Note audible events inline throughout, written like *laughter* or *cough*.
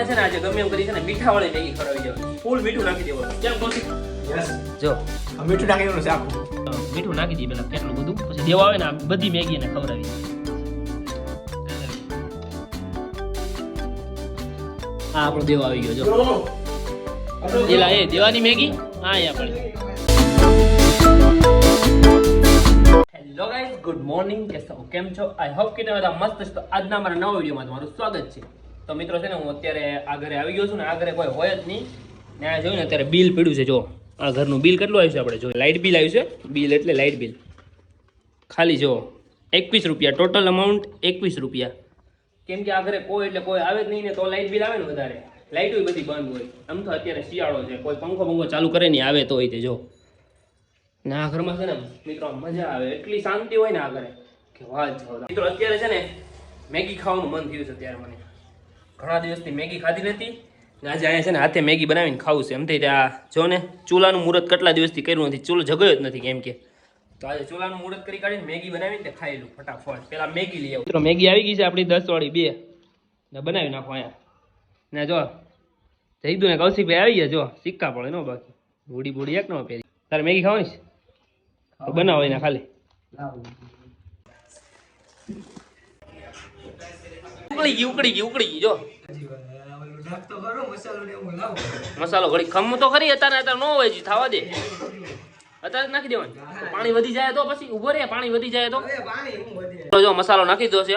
દેવાને છે ને આજે ગમે એમ કરી છે ને મીઠા વાળી મેગી ખવડાવી દેવાની. ફૂલ મીઠું નાખી દેવાનું. કેમ કૌશિક યસ જો. મીઠું નાખી દેવાનું છે આખું. મીઠું નાખી દઈએ પેલા કેટલું બધું. પછી દેવા આવે ને બધી મેગી એને ખવડાવી આ આપણો દેવા આવી ગયો જો. પેલા એ દેવાની મેગી હા એ આપણે. હેલો ગાઈઝ ગુડ મોર્નિંગ કેસો કેમ છો? આઈ હોપ કે તમે બધા મસ્ત છો. આજના મારા નવા વિડીયોમાં તમારું સ્વાગત છે. તો મિત્રો છે ને, હું અત્યારે આ ઘરે આવી ગયો છું ને, આ ઘરે કોઈ હોય જ નહીં. ને આ જોયું ને, અત્યારે બિલ પડ્યું છે, જો. આ ઘરનું બિલ કેટલું આવ્યું છે આપણે જો લાઇટ બિલ આવ્યું છે? બિલ એટલે લાઇટ બિલ ખાલી જો, એકવીસ રૂપિયા. ટોટલ અમાઉન્ટ એકવીસ રૂપિયા. કેમ કે આ ઘરે કોઈ એટલે કોઈ આવે જ નહીં ને, તો લાઇટ બિલ આવે ને વધારે. લાઇટો બધી બંધ હોય. આમ તો અત્યારે શિયાળો છે. કોઈ પંખો પંખો ચાલુ કરે નહીં, આવે તો હોય તે, જો. ને આ ઘરમાં છે ને, મિત્રો, મજા આવે. એટલી શાંતિ હોય ને આ ઘરે. કે વાત મિત્રો, અત્યારે છે ને, મેગી ખાવાનું મન થયું છે અત્યારે મને. ઘણા દિવસથી મેગી ખાધી નથી. આજે અહીંયા છે ને હાથે મેગી બનાવીને ખાવું છે. એમ થઈ ત્યાં જો ને, ચૂલાનું મુહૂર્ત કેટલા દિવસથી કર્યું નથી. ચૂલો જગ્યો જ નથી કેમ કે. તો આજે ચૂલાનું મુહૂર્ત કરી કાઢીને મેગી બનાવીને તે ખાઈ ફટાફટ. પેલા મેગી લઈ આવું. મેગી આવી ગઈ છે આપણી દસ વાળી બે. ને બનાવી નાખો અહીંયા. ને જો જઈદુ ને કૌશિકભાઈ આવી ગયા. જો, સિક્કા પડે નો બાકી. બુડી બુડી એક નો પહેરી. તારે મેગી ખાવાની છે? બનાવો એના ખાલી. ઉકળી ગઈ ઉકળી ગઈ ઉકળી ગઈ, જો. મસાલો ઘડી ખમ તો ખરી, અત્યારે અત્યારે નો હોય થવા દે. અત્યારે જ નાખી દેવાનું. પાણી વધી જાય તો પછી ઊભો રે પાણી વધી જાય તો. જો, મસાલો નાખી દો છે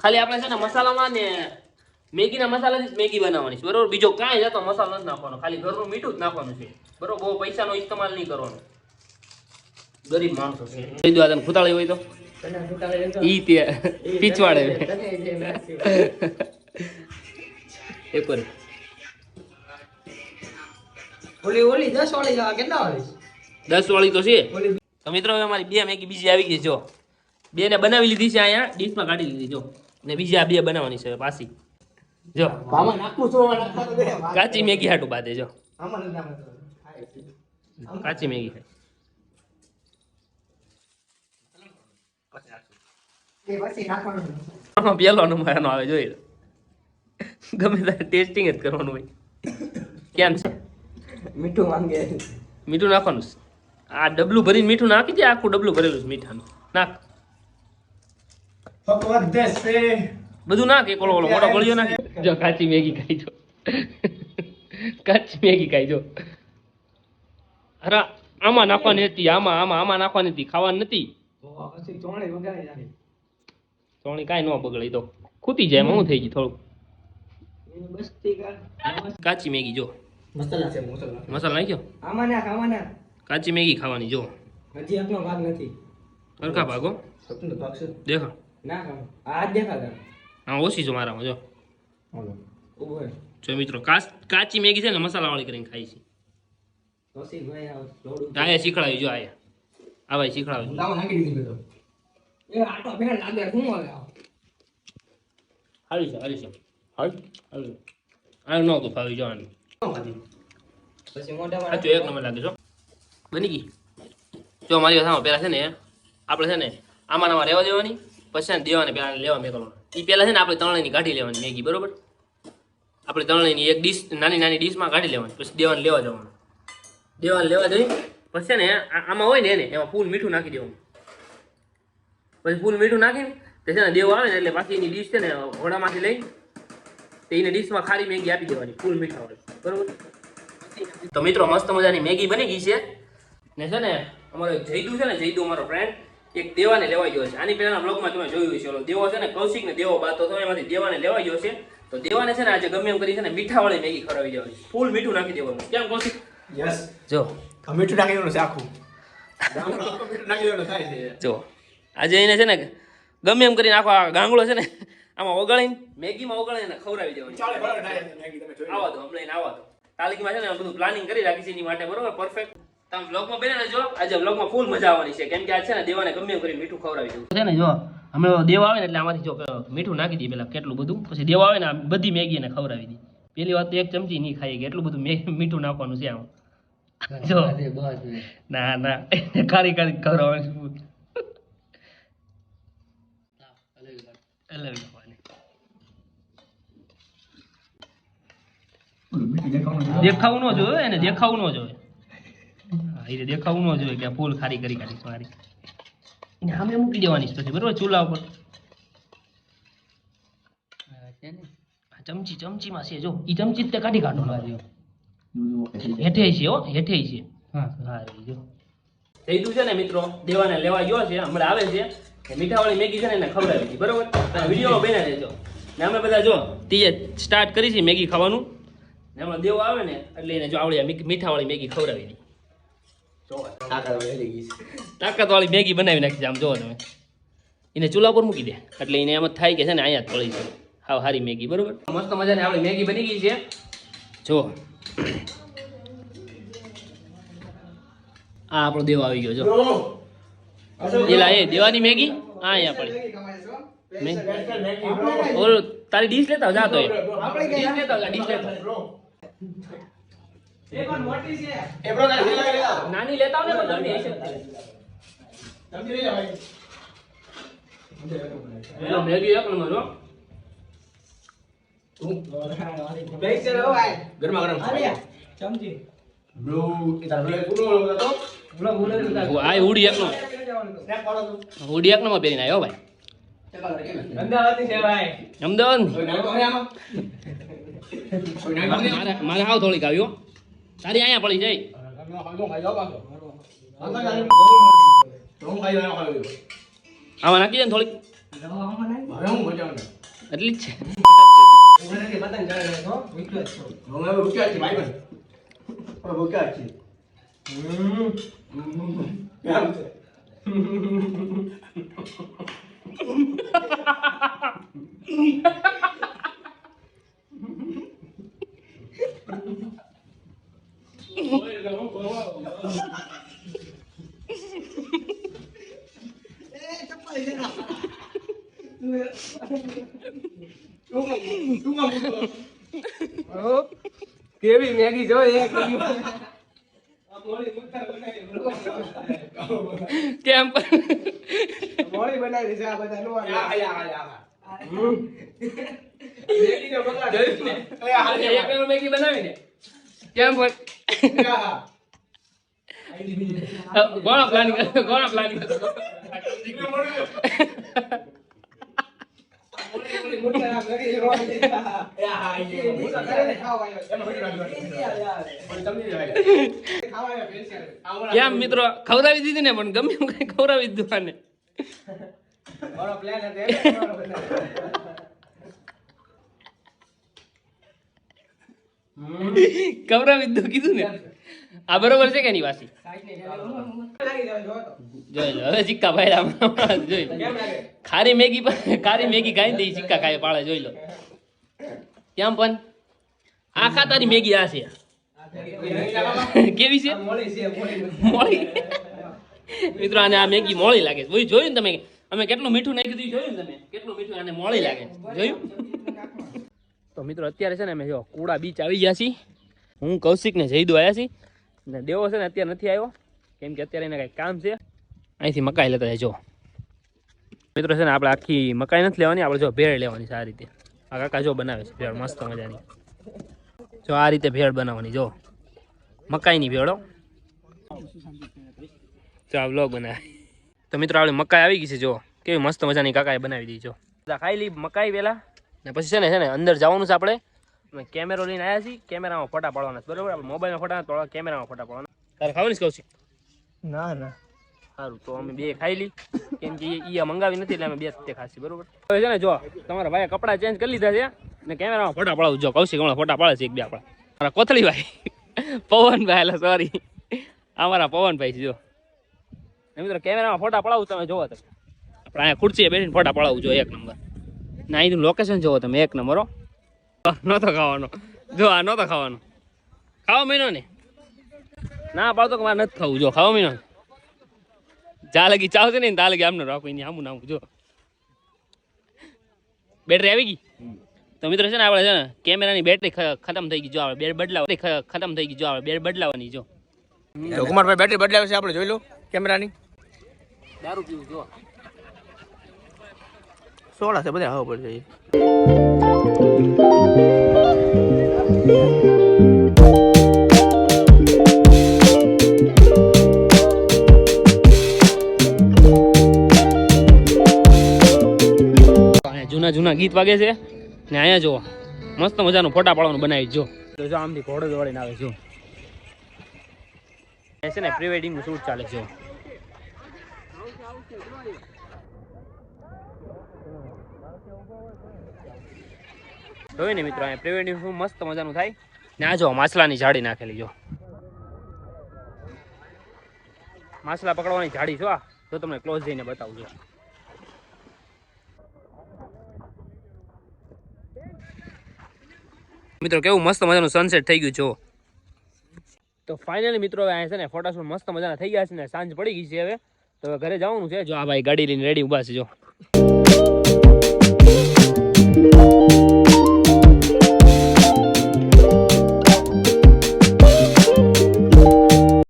ખાલી આપણે છે ને મસાલામાં ને મેગીના મસાલાથી જ મેગી બનાવવાની છે, બરોબર? બીજો કાંઈ જતો મસાલો નથી નાખવાનો. ખાલી ઘરનું મીઠું જ નાખવાનું છે. બરોબર? બહુ પૈસાનો ઇસ્તેમાલ નહીં કરવાનો. ગરીબ માણસો છે. ખૂતાળી હોય તો. ઈ તે પીછવાડે એક વાર ઓલી વાળી આ કેટલા વાળી દસ વાળી તો છે. તો મિત્રો હવે અમારી બે મેગી બીજી આવી ગઈ જો. બે ને બનાવી લીધી છે અહીંયા ડીશમાં કાઢી લીધી જો. ને બીજી આ બે બનાવવાની છે પાછી. જો. છું કાચી મેગી હાટું બાદે જો. કાચી મેગી. ખાય એ પછી નાખવાનું આમાં પહેલો નંબર એનો આવે જોઈ ગમે ત્યારે ટેસ્ટિંગ જ કરવાનું હોય. કેમ છે? મીઠું માંગે. મીઠું નાખવાનું છે? આ ડબલું ભરીને મીઠું નાખી દે આખું ડબલું ભરેલું છે મીઠાનું. નાખ. બધું નાખ એક ઓલો ઓલો મોટો ગળિયો નાખ. જો કાચી મેગી ખાઈ જો. કાચી મેગી ખાઈ જો. અરે આમાં નાખવાની હતી આમાં આમાં આમાં નાખવાની હતી ખાવાની નથી પછી ચોણે વગાડી નાખી સોણી કાંઈ ન બગડે તો. ખૂટી જાય એમાં હું થઈ ગયું થોડું કાચી મેગી જો. મસાલા છે મસાલા. મસાલો નાખ્યો? આમાં નાખ આમાં નાખ કાચી મેગી ખાવાની જો. હજી આપનો ભાગ નથી. સરખા ભાગો સપનો ભાગ છે દેખા. આ દેખા હા ઓછી છે મારામાં જો. ઊભો જો મિત્રો કાચ કાચી મેગી છે ને મસાલાવાળી કરીને ખાઈ છે. શીખડાવી જો આયા. આ ભાઈ શીખડાવી એ આટો ફેર લાગે શું આવે આ? છે હારી છે. હારી હારી આ ન તો ફાવી જવાનું. પછી મોઢામાં સાચું એક નંબર લાગે છો બની ગઈ. જો મારી વાત સાંભળો છે ને આપણે છે ને આમાં આમાં રહેવા દેવાની પછી છે ને દેવાને પહેલાં લેવા મેકલવાનું એ પહેલાં છે ને આપણે તળણીની કાઢી લેવાની મેગી બરોબર? આપણે તળણીની એક ડીશ નાની નાની ડીશમાં કાઢી લેવાની પછી દેવાને લેવા જવાનું. દેવાને લેવા જઈ પછી છે ને આ- આમાં હોય ને એને એમાં ફૂલ મીઠું નાખી દેવાનું. પછી ફૂલ મીઠું નાખીને તે છે ને દેવો આવે ને એટલે પાછી એની ડીશ છે ને ઓળામાંથી લઈ તે એને ડીશમાં ખારી મેગી આપી દેવાની ફૂલ મીઠા વાળી. બરોબર? તો મિત્રો મસ્ત મજાની મેગી બની ગઈ છે. ને છે ને અમારો જયદુ છે ને જયદુ અમારો ફ્રેન્ડ એક દેવાને લેવાઈ ગયો છે. આની પહેલાના બ્લોગમાં તમે જોયું હશે. ઓલો દેવો છે ને કૌશિક ને દેવો બાતો તો એમાંથી દેવાને લેવાઈ ગયો છે. તો દેવાને છે ને આજે ગમે એમ કરી છે ને મીઠાવાળી મેગી ખવડાવી દેવાની. ફૂલ મીઠું નાખી દેવાનું. કેમ કૌશિક? યસ જો. મીઠું નાખી દેવાનું છે આખું. *laughs* છે. જો. આજે એને છે ને ગમે એમ કરીને આખો આ ગાંગડો છે ને આમાં ઓગાળીને મેગીમાં ઓગાળીને ખવડાવી દેવાની. ચાલે બરાબર. આવા દો હમણાં તાલીકમાં છે ને બધું પ્લાનિંગ કરી રાખી છે એની માટે બરોબર? પરફેક્ટ તમે વ્લોગમાં બેને જો આજે વ્લોગમાં ફૂલ મજા આવવાની છે. કેમ કે આ છે ને દેવાને ગમે એમ કરી મીઠું ખવડાવી દઉં છે ને જો અમે દેવા આવે ને એટલે આમાંથી જો મીઠું નાખી દઈએ પેલા કેટલું બધું. પછી દેવા આવે ને આ બધી મેગી એને ખવડાવી દઈએ. પેલી વાત તો એક ચમચી નહીં ખાઈ કે એટલું બધું મે- મીઠું નાખવાનું છે આમ. *laughs* જો. ના ના. *laughs* ખારી ખારી ખવડાવવાનું અલગ નાખવાની દેખાવું ન જોઈએ એને દેખાવું ન જોઈએ. એ દેખાવું ન જોઈએ કે ફૂલ ખારી કરી કાઢી સારી. એને સામે મૂકી દેવાની પછી બરોબર? ચૂલા ઉપર. આ ચમચી ચમચીમાં છે જો. એ ચમચી તે કાઢી કાઢો. હેઠે છે હો હેઠે છે. હા એ જો. જઈતું છે ને મિત્રો? દેવાને લેવા ગયો છે હમણાં આવે છે. મીઠાવાળી મેગી છે ને એને ખવડાવી હતી બરોબર? વીડિયો બનાવી દેજો ને અમે બધા જો તીએ સ્ટાર્ટ કરી છે મેગી ખાવાનું. ને હમણાં દેવો આવે ને એટલે એને જો આવડી મીઠાવાળી મેગી ખવડાવી હતી તાકાત વાળી મેગી બનાવી નાખી છે આમ જોવો તમે. એને ચૂલા પર મૂકી દે. એટલે એને એમ જ થાય કે છે ને અહીંયા જ પડી છે હાવ સારી મેગી બરોબર? મસ્ત મજાની આપણી મેગી બની ગઈ છે. જો. આ આપણો દેવ આવી ગયો જો. એલા એ દેવાની મેગી હા અહીંયા પડી ઓલો તારી ડીશ લેતા જા તો ડીશ લેતા ડીશ લેતા. નાની લેતા ને પણ હશે એલો મેગી એક નંબર હો ગરમા ગરમ ઉડી એક નો પહેરીને આવ્યો ભાઈ અમદાવાદ મારે મારે હાવ થોડીક આવ્યો તારી અહીંયા પડી જાય આમાં નાખી દે ને થોડીક એટલી જ છે કેવી મેગી જો એક કેમ? મોળી બનાવી છે આ બધા નો આ મેગી બનાવી કેમ કોણ પ્લાનિંગ કોણ પ્લાનિંગ મોટા કેમ મિત્રો? ખવડાવી દીધી ને પણ ગમે એમ કઈ ખવડાવી દીધું આને મારો પ્લાન દીધું કીધું ને. આ બરોબર છે કે નહીં, વાસી? જોઈ લો, હવે સિક્કા ભાઈ જોઈ લો. ખારી મેગી ખારી મેગી ખાઈ દઈ સિક્કા ખાઈ પાળે જોઈ લો. કેમ પણ? આખા તારી મેગી આ છે. *laughs* કેવી છે? મોળી મિત્રો આને આ મેગી મોળી લાગે છે. જોયું ને તમે? અમે કેટલું મીઠું નાખી દીધું જોયું ને તમે? કેટલું મીઠું આને મોળી લાગે જોયું? તો મિત્રો અત્યારે છે ને અમે જો કુડા બીચ આવી ગયા છીએ. હું કૌશિક ને જયદુ આવ્યા છીએ. ને દેવો છે ને અત્યારે નથી આવ્યો. કેમ કે અત્યારે એને કાંઈ કામ છે. અહીંથી મકાઈ લેતા જો. મિત્રો છે ને આપણે આખી મકાઈ નથી લેવાની આપણે જો ભેળ લેવાની સારી રીતે. આ કાકા જો બનાવે છે ભેળ મસ્ત મજાની. જો આ રીતે ભેળ બનાવવાની જો. મકાઈની ભેળો. ચાલ લો બનાવી. તો મિત્રો આપણે મકાઈ આવી ગઈ છે જો. કેવી મસ્ત મજાની કાકાએ બનાવી દીધી જો. ખાઈ લી મકાઈ પહેલાં ને પછી છે ને છે ને અંદર જવાનું છે આપણે. અમે કેમેરો લઈને આવ્યા છીએ કેમેરામાં ફોટા પાડવાના છે. બરાબર? આપણે મોબાઈલમાં ફોટા પાડવાના કેમેરામાં ફોટા પાડવાના. તારે ખાવાની કહું છું? ના ના. સારું તો અમે બે ખાઈ લી. કેમ કે એ મંગાવી નથી એટલે અમે બે જ તે ખાસી બરાબર? હવે છે ને જો તમારા ભાઈએ કપડાં ચેન્જ કરી લીધા છે ને કેમેરામાં ફોટા પાડવું જો કૌશિક હમણાં ફોટા પાડે છે એક બે આપણા. મારા કોથળીભાઈ. પવનભાઈ એટલે સોરી અમારા પવનભાઈ છે, જો. મિત્રો કેમેરામાં ફોટા પડાવું તમે, જોવો તમે. આપણે અહીંયા ખુરશીએ બેસીને ફોટા પડાવું, જો, એક નંબર. ના અહીંનું લોકેશન જોવો તમે, એક નંબર, હો. નહોતો ખાવાનો. જો, આ નહોતો ખાવાનો. ખાવા મહિનો ને? ના પાડતો કે મારે નથી ખાવું, જો, ખાવા મહિનો જા લગી ચાવશે ને તા લગી, આમને રાખો, એની આમું નામું, જો. બેટરી આવી ગઈ? તો મિત્રો છે ને આપણે છે ને કેમેરાની બેટરી ખતમ થઈ ગઈ જો આપણે બેટ બદલાવ ખતમ થઈ ગઈ જો આપણે બેટ બદલાવાની જો. કુમારભાઈ બેટરી બદલાવે છે આપણે જોઈ લો કેમેરાની. દારૂ પીવું જો. સોળા છે બધા હવે પડશે. જૂના જૂના ગીત વાગે છે. ને અહીંયા જુઓ મસ્ત મજાનું ફોટા પાડવાનું બનાવી જો. જો આમથી ઘોડો દોડીને આવે જો. એ છે ને પ્રી વેડિંગનું શૂટ ચાલે છે. જો જોયું ને મિત્રો, અહીંયા પ્રી વેડિંગ શું મસ્ત મજાનું થાય. ને આ જો, માછલાની જાળી નાખેલી જો. માછલા પકડવાની જાળી છો આ. જો તમને ક્લોઝ જઈને બતાવું છું મિત્રો, કેવું મસ્ત મજાનું સનસેટ થઈ ગયું જો તો ફાઇનલી મિત્રો, હવે અહીંયા છે ને ફોટોશૂટ મસ્ત મજાના થઈ ગયા છે ને, સાંજ પડી ગઈ છે હવે. તો હવે ઘરે જવાનું છે. જો આ ભાઈ ગાડી લઈને રેડી ઊભા છે, જો.